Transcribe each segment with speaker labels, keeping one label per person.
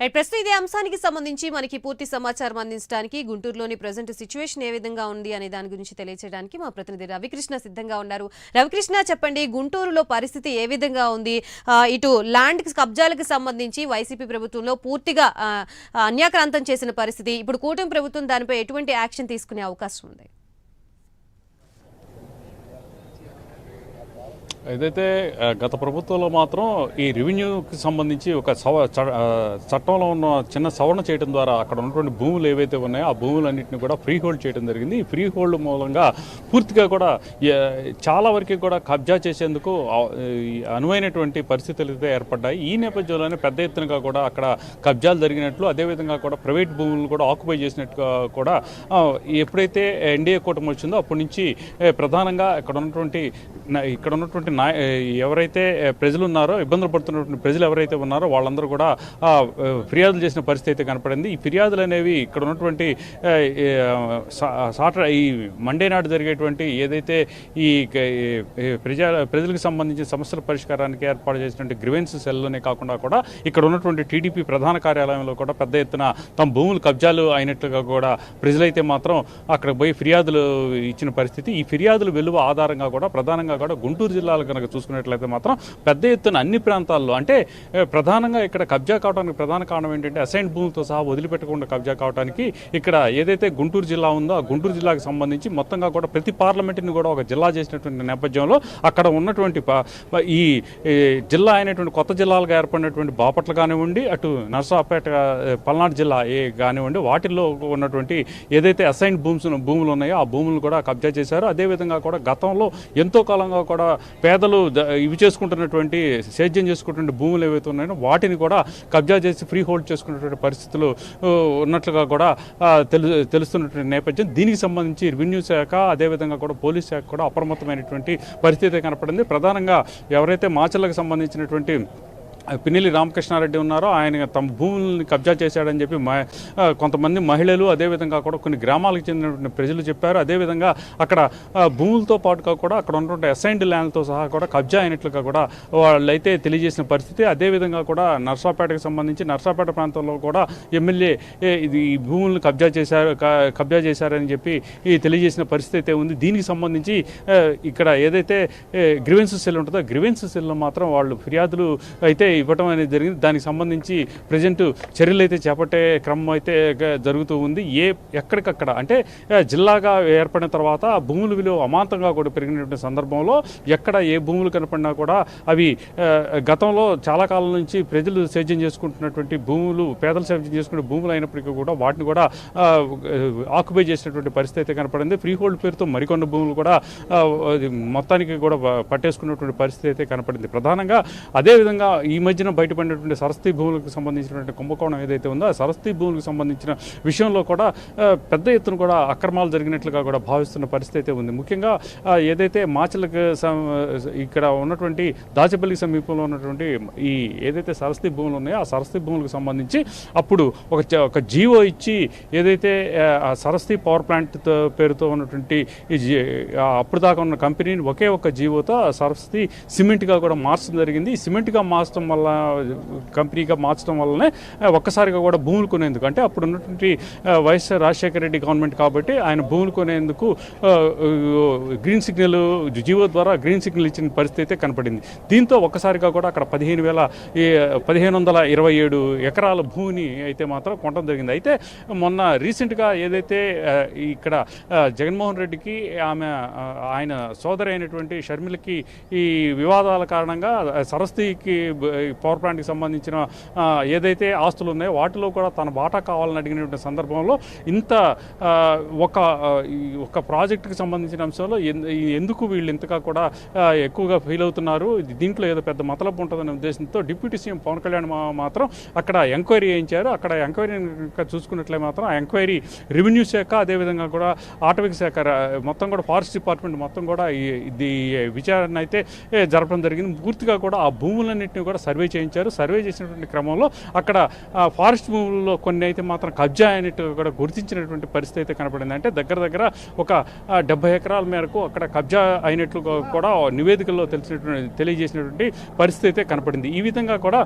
Speaker 1: ప్రస్తుతం ఇదే అంశానికి సంబంధించి మనకి పూర్తి సమాచారం అందించడానికి గుంటూరులోని ప్రజెంట్ సిచ్యువేషన్ ఏ విధంగా ఉంది అనే దాని గురించి తెలియజేయడానికి మా ప్రతినిధి రవికృష్ణ సిద్ధంగా ఉన్నారు. రవికృష్ణ చెప్పండి గుంటూరులో పరిస్థితి ఏ విధంగా ఉంది? ఇటు ల్యాండ్ కబ్జాలకు సంబంధించి వైసీపీ ప్రభుత్వంలో పూర్తిగా అన్యాక్రాంతం చేసిన పరిస్థితి. ఇప్పుడు కూటమి ప్రభుత్వం దానిపై ఎటువంటి యాక్షన్ తీసుకునే అవకాశం ఉంది?
Speaker 2: ఏదైతే గత ప్రభుత్వంలో మాత్రం ఈ రెవెన్యూకి సంబంధించి ఒక సవ చ- చట్టంలో ఉన్న చిన్న సవరణ చేయడం ద్వారా అక్కడ ఉన్నటువంటి భూములు ఏవైతే ఉన్నాయో ఆ భూములన్నింటినీ కూడా ఫ్రీ హోల్డ్ చేయడం జరిగింది. ఈ ఫ్రీ హోల్డ్ మూలంగా పూర్తిగా కూడా చాలా వరకు కూడా కబ్జా చేసేందుకు అనువైనటువంటి పరిస్థితులు అయితే ఏర్పడ్డాయి. ఈ నేపథ్యంలోనే పెద్ద ఎత్తునగా కూడా అక్కడ కబ్జాలు జరిగినట్లు అదేవిధంగా కూడా ప్రైవేట్ భూములను కూడా ఆక్యుపై చేసినట్టుగా కూడా ఎప్పుడైతే ఎన్డీఏ కూటమి వచ్చిందో అప్పటి నుంచి ప్రధానంగా ఇక్కడ ఉన్నటువంటి ఇక్కడ ఉన్నటువంటి నాయ ఎవరైతే ప్రజలు ఉన్నారో ఇబ్బందులు పడుతున్నటువంటి ప్రజలు ఎవరైతే ఉన్నారో వాళ్ళందరూ కూడా ఫిర్యాదులు చేసిన పరిస్థితి అయితే కనపడింది. ఈ ఫిర్యాదులు అనేవి ఇక్కడ ఉన్నటువంటి సాటర్ సా- ఈ మండే నాడు జరిగేటువంటి ఏదైతే ఈ క- ఈ ప్రజా ప్రజలకు సంబంధించిన సమస్యల పరిష్కారానికి ఏర్పాటు చేసినటువంటి గ్రివెన్స్ సెల్లోనే కాకుండా కూడా ఇక్కడ ఉన్నటువంటి టీడీపీ ప్రధాన కార్యాలయంలో కూడా పెద్ద ఎత్తున తమ భూములు కబ్జాలు అయినట్లుగా కూడా ప్రజలైతే మాత్రం అక్కడ పోయి ఫిర్యాదులు ఇచ్చిన పరిస్థితి. ఈ ఫిర్యాదులు వెలువ ఆధారంగా కూడా ప్రధానంగా కూడా గుంటూరు జిల్లాలో కనుక చూసుకున్నట్లయితే మాత్రం పెద్ద ఎత్తున అన్ని ప్రాంతాల్లో అంటే ప్రధానంగా ఇక్కడ కబ్జా కావడానికి ప్రధాన కారణం ఏంటంటే అసైన్ భూములతో సహా వదిలిపెట్టకుండా కబ్జా కావడానికి ఇక్కడ ఏదైతే గుంటూరు జిల్లా ఉందో ఆ గుంటూరు జిల్లాకు సంబంధించి మొత్తంగా కూడా ప్రతి పార్లమెంట్ని కూడా ఒక జిల్లా చేసినటువంటి నేపథ్యంలో అక్కడ ఉన్నటువంటి ఈ జిల్లా అయినటువంటి కొత్త జిల్లాలుగా ఏర్పడినటువంటి బాపట్ల కానివ్వండి అటు నర్సాపేట పల్నాడు జిల్లా ఏ కానివ్వండి వాటిల్లో ఉన్నటువంటి ఏదైతే అసైన్ భూమ్స్ భూములు ఉన్నాయో ఆ భూములను కూడా కబ్జా చేశారు. అదేవిధంగా కూడా గతంలో ఎంతో కాలంగా కూడా పేదలు ఇవి చేసుకుంటున్నటువంటి సేద్యం చేసుకుంటున్న భూములు ఏవైతే ఉన్నాయో వాటిని కూడా కబ్జా చేసి ఫ్రీ హోల్డ్ చేసుకున్నటువంటి పరిస్థితులు ఉన్నట్లుగా కూడా తెలు తెలుస్తున్నటువంటి నేపథ్యం. దీనికి సంబంధించి రెవెన్యూ శాఖ అదేవిధంగా కూడా పోలీస్ శాఖ కూడా అప్రమత్తమైనటువంటి పరిస్థితి కనపడింది. ప్రధానంగా ఎవరైతే మాచర్లకు సంబంధించినటువంటి పిన్నెల్లి రామకృష్ణారెడ్డి ఉన్నారో ఆయన తమ భూముల్ని కబ్జా చేశాడని చెప్పి మ- కొంతమంది మహిళలు అదేవిధంగా కూడా కొన్ని గ్రామాలకు చెందినటువంటి ప్రజలు చెప్పారు. అదేవిధంగా అక్కడ భూములతో పాటుగా కూడా అక్కడ ఉన్నటువంటి అసైన్డ్ ల్యాండ్తో సహా కూడా కబ్జా అయినట్లుగా కూడా వాళ్ళైతే తెలియజేసిన పరిస్థితి. అదేవిధంగా కూడా నర్సాపేటకు సంబంధించి నర్సాపేట ప్రాంతంలో కూడా ఎమ్మెల్యే ఇది ఈ భూములను కబ్జా చేశారు కబ్జా చేశారని చెప్పి ఈ తెలియజేసిన పరిస్థితి అయితే ఉంది. దీనికి సంబంధించి ఇక్కడ ఏదైతే గ్రివెన్స్ సెల్ ఉంటుందో గ్రివెన్స్ సెల్లో మాత్రం వాళ్ళు ఫిర్యాదులు అయితే ఇవ్వటం అనేది జరిగింది. దానికి సంబంధించి ప్రజెంట్ చర్యలు అయితే చేపట్టే క్రమం అయితే జరుగుతూ ఉంది. ఏ ఎక్కడికక్కడ అంటే జిల్లాగా ఏర్పడిన తర్వాత భూముల విలువ అమాంతంగా కూడా పెరిగినటువంటి సందర్భంలో ఎక్కడ ఏ భూములు కనపడినా కూడా అవి గతంలో చాలా కాలం నుంచి ప్రజలు సేద్యం చేసుకుంటున్నటువంటి భూములు పేదలు సేద్యం చేసుకునే భూములు అయినప్పటికీ కూడా వాటిని కూడా ఆక్యుపై చేసినటువంటి పరిస్థితి అయితే కనపడింది. ఫ్రీ హోల్డ్ పేరుతో మరికొన్ని భూములు కూడా అది మొత్తానికి కూడా పట్టేసుకున్నటువంటి పరిస్థితి అయితే కనపడింది. ప్రధానంగా అదేవిధంగా ఈ మధ్యన బయటపడినటువంటి సరస్వతి భూములకు సంబంధించినటువంటి కుంభకోణం ఏదైతే ఉందో ఆ సరస్వతి భూములకు సంబంధించిన విషయంలో కూడా పెద్ద ఎత్తున కూడా అక్రమాలు జరిగినట్లుగా కూడా భావిస్తున్న పరిస్థితి అయితే ఉంది. ముఖ్యంగా ఏదైతే మాచలకు ఇక్కడ ఉన్నటువంటి దాచపల్లి సమీపంలో ఉన్నటువంటి ఈ ఏదైతే సరస్వతి భూములు ఉన్నాయో ఆ సరస్వతి భూములకు సంబంధించి అప్పుడు ఒక చ- ఒక జీవో ఇచ్చి ఏదైతే ఆ, సరస్వతి పవర్ ప్లాంట్తో పేరుతో ఉన్నటువంటి ఈ అప్పుడు దాకా ఉన్న కంపెనీని ఒకే ఒక జీవోతో సరస్వతి సిమెంట్గా కూడా మార్చడం జరిగింది. సిమెంట్గా మార్చడం వల్ల కంపెనీగా మార్చడం వల్లనే ఒక్కసారిగా కూడా భూములు కొనేందుకు. అంటే అప్పుడు ఉన్నటువంటి వైఎస్ఆర్ రాజశేఖర రెడ్డి గవర్నమెంట్ కాబట్టి ఆయన భూములు కొనేందుకు గ్రీన్ సిగ్నల్ జీవో ద్వారా గ్రీన్ సిగ్నల్ ఇచ్చిన పరిస్థితి అయితే కనపడింది. దీంతో ఒక్కసారిగా కూడా అక్కడ పదిహేను వేల పదిహేను వందల ఇరవై ఏడు ఎకరాల భూమిని అయితే మాత్రం కొనడం జరిగింది. అయితే మొన్న రీసెంట్గా ఏదైతే ఇక్కడ జగన్మోహన్ రెడ్డికి ఆమె ఆయన సోదరి అయినటువంటి షర్మిలకి ఈ వివాదాల కారణంగా సరస్తికి సరస్వతికి పవర్ ప్లాంట్కి సంబంధించిన ఏదైతే ఆస్తులు ఉన్నాయో వాటిలో కూడా తన బాటా కావాలని అడిగినటువంటి సందర్భంలో ఇంత ఒక ఒక ప్రాజెక్టుకి సంబంధించిన అంశంలో ఎందుకు వీళ్ళు ఇంతగా కూడా ఎక్కువగా ఫీల్ అవుతున్నారు? దీంట్లో ఏదో పెద్ద మతలబు ఉంటుందనే ఉద్దేశంతో డిప్యూటీ సీఎం పవన్ కళ్యాణ్ మాత్రం అక్కడ ఎంక్వైరీ చేయించారు. అక్కడ ఎంక్వైరీ చూసుకున్నట్లే మాత్రం ఆ ఎంక్వైరీ రెవెన్యూ శాఖ అదేవిధంగా కూడా ఆటవిక శాఖ మొత్తం కూడా ఫారెస్ట్ డిపార్ట్మెంట్ మొత్తం కూడా ఈ- ఇది విచారణ అయితే జరపడం జరిగింది. పూర్తిగా కూడా ఆ భూములన్నింటినీ కూడా సర్వే చేయించారు. సర్వే చేసినటువంటి క్రమంలో అక్కడ ఫారెస్ట్ భూముల్లో కొన్ని అయితే మాత్రం కబ్జా అయినట్టు కూడా గుర్తించినటువంటి పరిస్థితి అయితే కనపడింది. అంటే దగ్గర దగ్గర ఒక డెబ్బై ఎకరాల మేరకు అక్కడ కబ్జా అయినట్లు కూడా నివేదికల్లో తెలిసినటువంటి తెలియజేసినటువంటి పరిస్థితి అయితే కనపడింది. ఈ విధంగా కూడా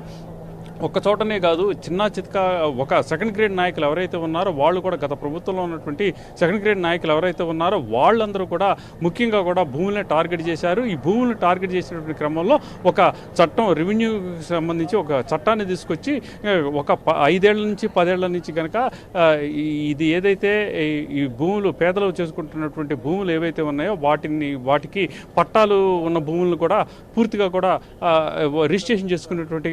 Speaker 2: ఒక్క చోటనే కాదు చిన్న చిత్క ఒక సెకండ్ గ్రేడ్ నాయకులు ఎవరైతే ఉన్నారో వాళ్ళు కూడా గత ప్రభుత్వంలో ఉన్నటువంటి సెకండ్ గ్రేడ్ నాయకులు ఎవరైతే ఉన్నారో వాళ్ళందరూ కూడా ముఖ్యంగా కూడా భూములను టార్గెట్ చేశారు. ఈ భూములను టార్గెట్ చేసినటువంటి క్రమంలో ఒక చట్టం రెవెన్యూకి సంబంధించి ఒక చట్టాన్ని తీసుకొచ్చి ఒక ప- ఐదేళ్ళ నుంచి పదేళ్ళ నుంచి కనుక ఇది ఏదైతే ఈ- భూములు పేదలు చేసుకుంటున్నటువంటి భూములు ఏవైతే ఉన్నాయో వాటిని వాటికి పట్టాలు ఉన్న భూములను కూడా పూర్తిగా కూడా రిజిస్ట్రేషన్ చేసుకున్నటువంటి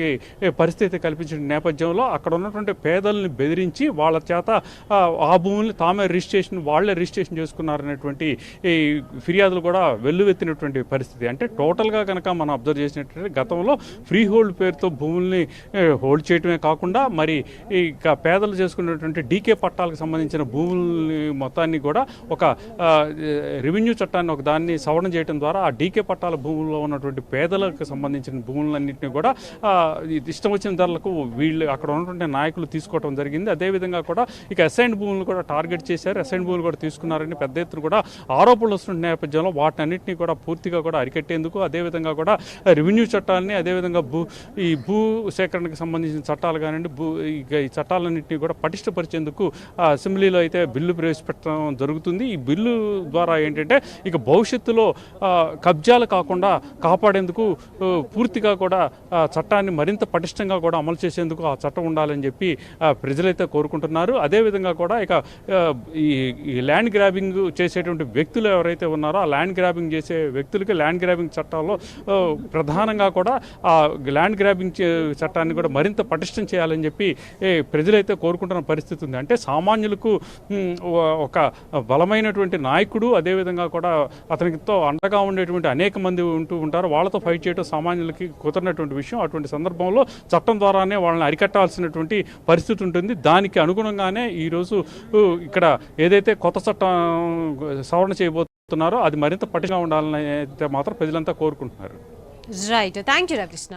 Speaker 2: పరిస్థితి కల్పించిన నేపథ్యంలో అక్కడ ఉన్నటువంటి పేదల్ని బెదిరించి వాళ్ళ చేత ఆ, భూముల్ని తామే రిజిస్ట్రేషన్ వాళ్ళే రిజిస్ట్రేషన్ చేసుకున్నారనేటువంటి ఈ ఫిర్యాదులు కూడా వెల్లువెత్తినటువంటి పరిస్థితి. అంటే టోటల్గా కనుక మనం అబ్జర్వ్ చేసినట్లయితే గతంలో ఫ్రీ హోల్డ్ పేరుతో భూముల్ని హోల్డ్ చేయటమే కాకుండా మరి ఇక పేదలు చేసుకున్నటువంటి డీకే పట్టాలకు సంబంధించిన భూముల్ని మొత్తాన్ని కూడా ఒక రెవెన్యూ చట్టాన్ని ఒక దాన్ని సవరణ చేయడం ద్వారా ఆ డీకే పట్టాల భూముల్లో ఉన్నటువంటి పేదలకు సంబంధించిన భూములన్నింటినీ కూడా ఇష్టం వచ్చిన అధికారులకు వీళ్ళు అక్కడ ఉన్నటువంటి నాయకులు తీసుకోవడం జరిగింది. అదేవిధంగా కూడా ఇక అసైన్ భూములను కూడా టార్గెట్ చేశారు. అసైన్ భూములు కూడా తీసుకున్నారని పెద్ద ఎత్తున కూడా ఆరోపణలు వస్తున్న నేపథ్యంలో వాటన్నిటిని కూడా పూర్తిగా కూడా అరికట్టేందుకు అదేవిధంగా కూడా రెవెన్యూ చట్టాలని అదేవిధంగా భూ ఈ భూ సేకరణకు సంబంధించిన చట్టాలు కానివ్వండి భూ ఈ చట్టాలన్నింటినీ కూడా పటిష్టపరిచేందుకు అసెంబ్లీలో అయితే బిల్లు ప్రవేశపెట్టడం జరుగుతుంది. ఈ బిల్లు ద్వారా ఏంటంటే ఇక భవిష్యత్తులో కబ్జాలు కాకుండా కాపాడేందుకు పూర్తిగా కూడా చట్టాన్ని మరింత పటిష్టంగా కూడా అమలు చేసేందుకు ఆ చట్టం ఉండాలని చెప్పి ఆ, ప్రజలైతే కోరుకుంటున్నారు. అదేవిధంగా కూడా ఇక ఈ ల్యాండ్ గ్రాబింగ్ చేసేటువంటి వ్యక్తులు ఎవరైతే ఉన్నారో ఆ ల్యాండ్ గ్రాబింగ్ చేసే వ్యక్తులకి ల్యాండ్ గ్రాబింగ్ చట్టాల్లో ప్రధానంగా కూడా ఆ ల్యాండ్ గ్రాబింగ్ చే- చట్టాన్ని కూడా మరింత పటిష్టం చేయాలని చెప్పి ప్రజలైతే కోరుకుంటున్న పరిస్థితి ఉంది. అంటే సామాన్యులకు ఒక బలమైనటువంటి నాయకుడు అదేవిధంగా కూడా అతనితో అండగా ఉండేటువంటి అనేక మంది ఉంటూ ఉంటారు. వాళ్ళతో ఫైట్ చేయడం సామాన్యులకి కుదరినటువంటి విషయం. అటువంటి సందర్భంలో చట్టం ద్వారానే వాళ్ళని అరికట్టాల్సినటువంటి పరిస్థితి ఉంటుంది. దానికి అనుగుణంగానే ఈరోజు ఇక్కడ ఏదైతే కొత్త చట్టం సవరణ చేయబోతున్నారో అది మరింత పటిగా ఉండాలని అయితే మాత్రం ప్రజలంతా కోరుకుంటున్నారు.
Speaker 1: Right thank you Ravikrishna